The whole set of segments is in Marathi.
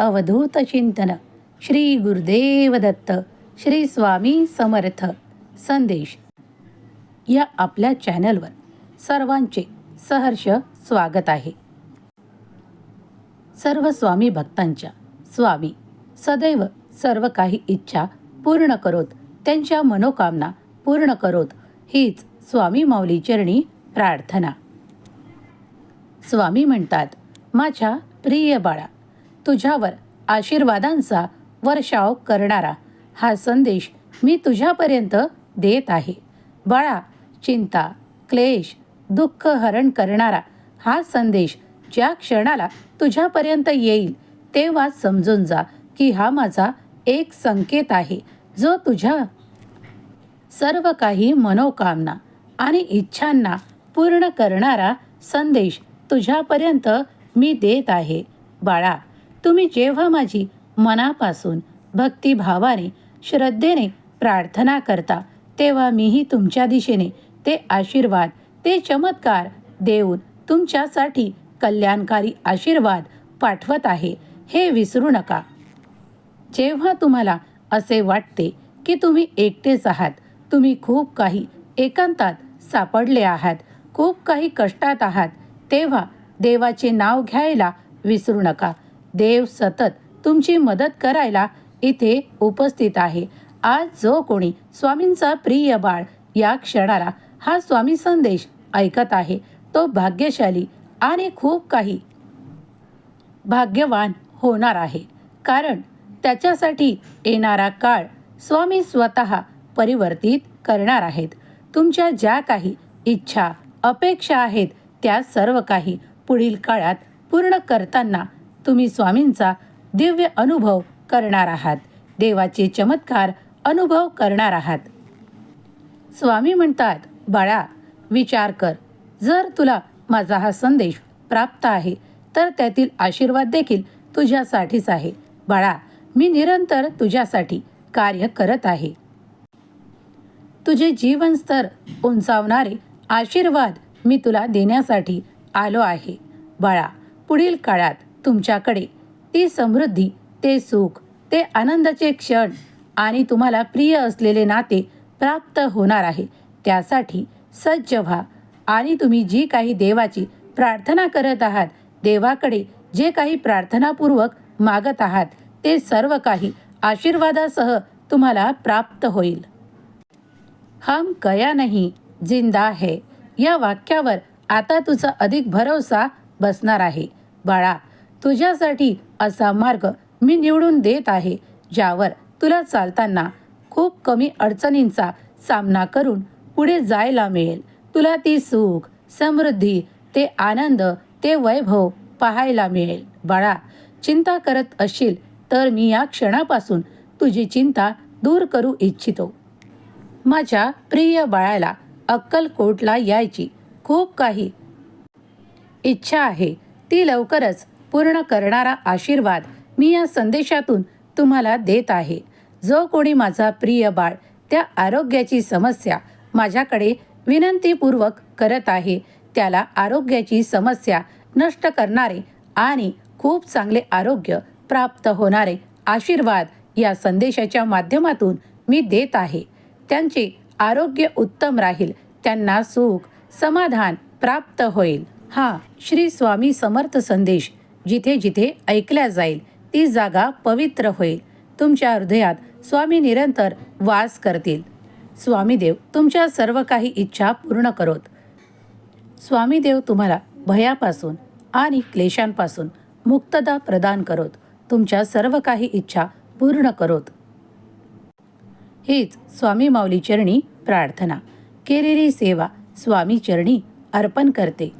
अवधूत चिंतन. श्री गुरुदेव दत्त श्री स्वामी समर्थ. संदेश. या आपल्या चॅनलवर सर्वांचे सहर्ष स्वागत आहे. सर्व स्वामी भक्तांच्या स्वामी सदैव सर्व काही इच्छा पूर्ण करोत त्यांच्या मनोकामना पूर्ण करोत हीच स्वामी माऊली चरणी प्रार्थना. स्वामी म्हणतात माझ्या प्रिय बाळा तुझ्यावर आशीर्वादांचा वर्षाव करणारा हा संदेश मी तुझ्यापर्यंत देत आहे. बाळा चिंता क्लेश दुःख हरण करणारा हा संदेश ज्या क्षणाला तुझ्यापर्यंत येईल तेव्हा समजून जा की हा माझा एक संकेत आहे जो तुझ्या सर्व काही मनोकामना आणि इच्छांना पूर्ण करणारा संदेश तुझ्यापर्यंत मी देत आहे. बाळा तुम्ही जेव्हा माझी मनापासून भक्तिभावाने श्रद्धेने प्रार्थना करता तेव्हा मीही तुमच्या दिशेने ते आशीर्वाद ते चमत्कार देऊन तुमच्यासाठी कल्याणकारी आशीर्वाद पाठवत आहे हे विसरू नका. जेव्हा तुम्हाला असे वाटते की तुम्ही एकटेच आहात तुम्ही खूप काही एकांतात सापडले आहात खूप काही कष्टात आहात तेव्हा देवाचे नाव घ्यायला विसरू नका. देव सतत तुमची मदत करायला इथे उपस्थित आहे. आज जो कोणी स्वामींचा प्रिय बाळ या क्षणाला हा स्वामी संदेश ऐकत आहे तो भाग्यशाली आणि खूप काही भाग्यवान होणार आहे. कारण त्याच्यासाठी येणारा काळ स्वामी स्वतः परिवर्तित करणार आहेत. तुमच्या ज्या काही इच्छा अपेक्षा आहेत त्या सर्व काही पुढील काळात पूर्ण करताना तुम्ही स्वामींचा दिव्य अनुभव करणार आहात. देवाचे चमत्कार अनुभव करणार आहात. स्वामी म्हणतात बाळा विचार कर. जर तुला माझा हा संदेश प्राप्त आहे तर त्यातील आशीर्वाद देखील तुझ्यासाठीच आहे. बाळा मी निरंतर तुझ्यासाठी कार्य करत आहे. तुझे जीवनस्तर उंचावणारे आशीर्वाद मी तुला देण्यासाठी आलो आहे. बाळा पुढील काळात तुमच्याकडे. ती समृद्धी ते सुख ते आनंदाचे क्षण आणि तुम्हाला प्रिय असलेले नाते प्राप्त होणार आहे. त्यासाठी सज्ज व्हा आणि तुम्ही जी काही देवाची प्रार्थना करत आहात देवाकडे जे काही प्रार्थनापूर्वक मागत आहात ते सर्व काही आशीर्वादासह तुम्हाला प्राप्त होईल. हम कया नहीं जिंदा है. या वाक्यावर आता तुझा अधिक भरोसा बसणार आहे. बाळा तुझ्यासाठी असा मार्ग मी निवडून देत आहे ज्यावर तुला चालताना खूप कमी अडचणींचा सामना करून पुढे जायला मिळेल. तुला ती सुख समृद्धी ते आनंद ते वैभव पाहायला मिळेल. बाळा चिंता करत असशील तर मी या क्षणापासून तुझी चिंता दूर करू इच्छितो. माझ्या प्रिय बाळाला अक्कलकोटला यायची खूप काही इच्छा आहे. ती लवकरच पूर्ण करणारा आशीर्वाद मी या संदेशातून तुम्हाला देत आहे. जो कोणी माझा प्रिय बाळ त्या आरोग्याची समस्या माझ्याकडे विनंतीपूर्वक करत आहे त्याला आरोग्याची समस्या नष्ट करणारे आणि खूप चांगले आरोग्य प्राप्त होणारे आशीर्वाद या संदेशाच्या माध्यमातून मी देत आहे. त्यांचे आरोग्य उत्तम राहील त्यांना सुख समाधान प्राप्त होईल. हा श्री स्वामी समर्थ संदेश जिथे जिथे ऐकल्या जाईल ती जागा पवित्र होईल. तुमच्या हृदयात स्वामी निरंतर वास करतील. स्वामीदेव तुमच्या सर्व काही इच्छा पूर्ण करोत. स्वामीदेव तुम्हाला भयापासून आणि क्लेशांपासून मुक्तता प्रदान करोत. तुमच्या सर्व काही इच्छा पूर्ण करोत. हीच स्वामी माऊली चरणी प्रार्थना. केलेली सेवा स्वामी चरणी अर्पण करते.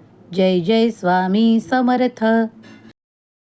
जय जय स्वामी समर्थ.